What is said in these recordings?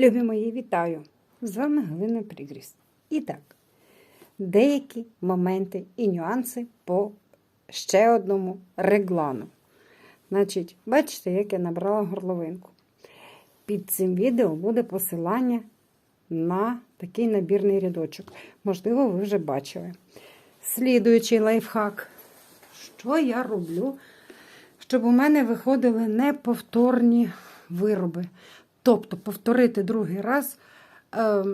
Любі мої, вітаю! З вами Галина Пригріс. І так, деякі моменти і нюанси по ще одному реглану. Значить, бачите, як я набрала горловинку. Під цим відео буде посилання на такий набірний рядочок. Можливо, ви вже бачили. Слідуючий лайфхак. Що я роблю, щоб у мене виходили неповторні вироби. Тобто повторити другий раз е,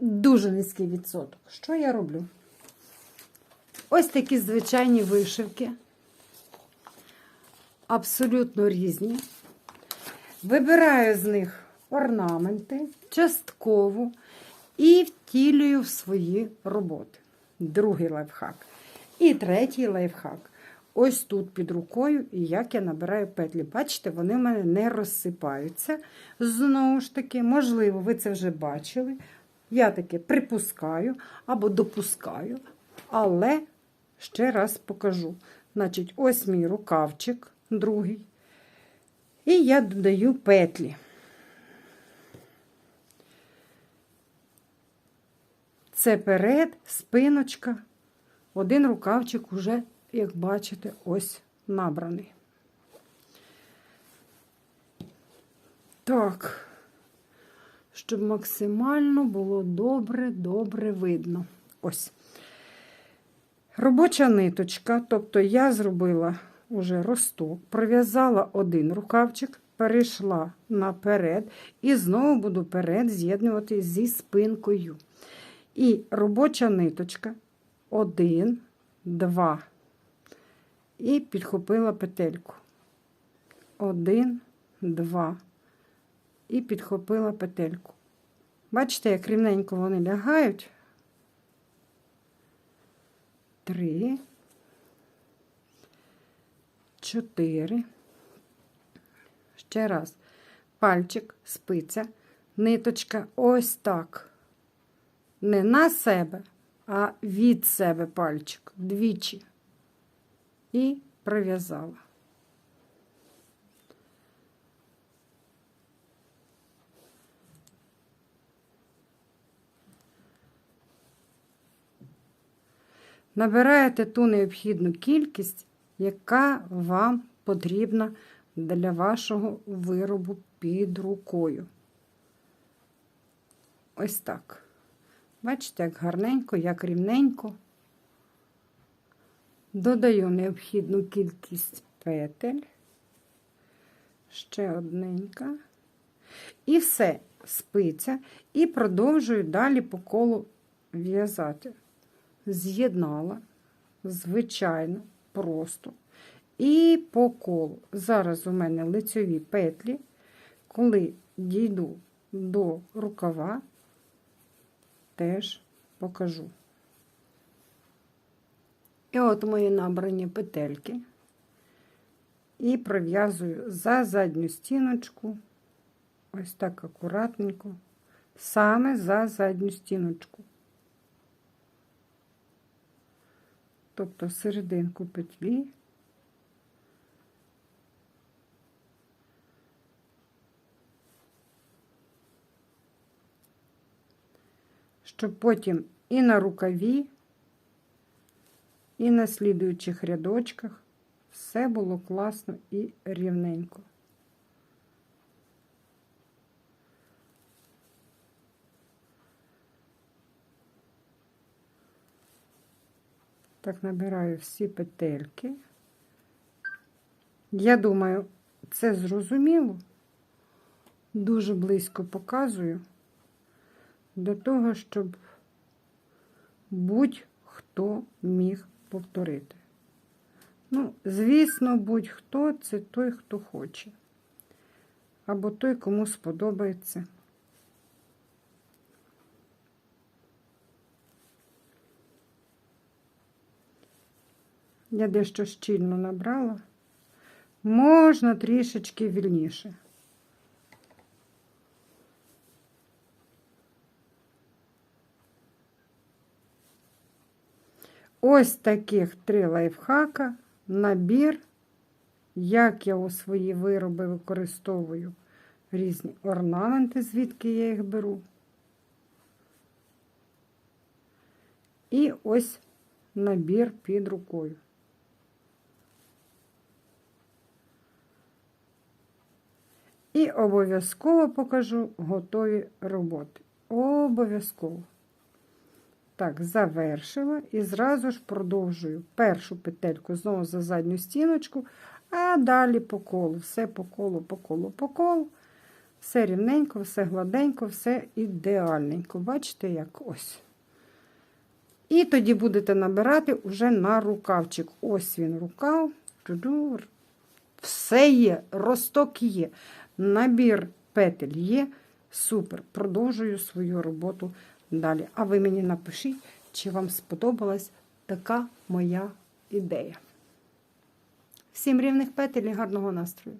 дуже низький відсоток. Що я роблю? Ось такі звичайні вишивки, абсолютно різні. Вибираю з них орнаменти, частково і втілюю в свої роботи. Другий лайфхак. І третій лайфхак. Ось тут під рукою, і як я набираю петлі. Бачите, вони в мене не розсипаються. Знову ж таки, можливо, ви це вже бачили. Я таки припускаю або допускаю, але ще раз покажу. Значить, ось мій рукавчик, другий. І я додаю петлі. Це перед, спиночка. Один рукавчик уже як бачите, ось набраний. Так, щоб максимально було добре-добре видно. Ось. Робоча ниточка, тобто я зробила уже росток, пров'язала один рукавчик, перейшла наперед, і знову буду перед з'єднувати зі спинкою. І робоча ниточка, один, два, і підхопила петельку. Один, два. І підхопила петельку. Бачите, як рівненько вони лягають. Три, чотири. Ще раз. Пальчик, спиця, ниточка ось так. Не на себе, а від себе пальчик. Двічі і прив'язала. Набираєте ту необхідну кількість, яка вам потрібна для вашого виробу під рукою. Ось так. Бачите, як гарненько, як рівненько. Додаю необхідну кількість петель, ще одненька. І все, спиця, і продовжую далі по колу в'язати. З'єднала, звичайно, просто. І по колу. Зараз у мене лицьові петлі, коли дійду до рукава, теж покажу. І от мої набрані петельки. І пров'язую за задню стіночку, ось так акуратненько, саме за задню стіночку. Тобто серединку петлі. Щоб потім і на рукаві і на слідуючих рядочках все було класно і рівненько. Так, набираю всі петельки. Я думаю, це зрозуміло. Дуже близько показую для того, щоб будь-хто міг повторити. Ну, звісно, будь-хто це той, хто хоче. Або той, кому сподобається. Я дещо щільно набрала. Можна трішечки вільніше. Ось таких три лайфхака, набір, як я у свої вироби використовую різні орнаменти, звідки я їх беру. І ось набір під рукою. І обов'язково покажу готові роботи. Обов'язково. Так, завершила і зразу ж продовжую першу петельку знову за задню стіночку, а далі по колу. Все по колу, по колу, по колу. Все рівненько, все гладенько, все ідеальненько. Бачите, як ось. І тоді будете набирати уже на рукавчик. Ось він рукав. Все є, росток є, набір петель є. Супер. Продовжую свою роботу далі. А ви мені напишіть, чи вам сподобалась така моя ідея. Всім рівних петель і гарного настрою!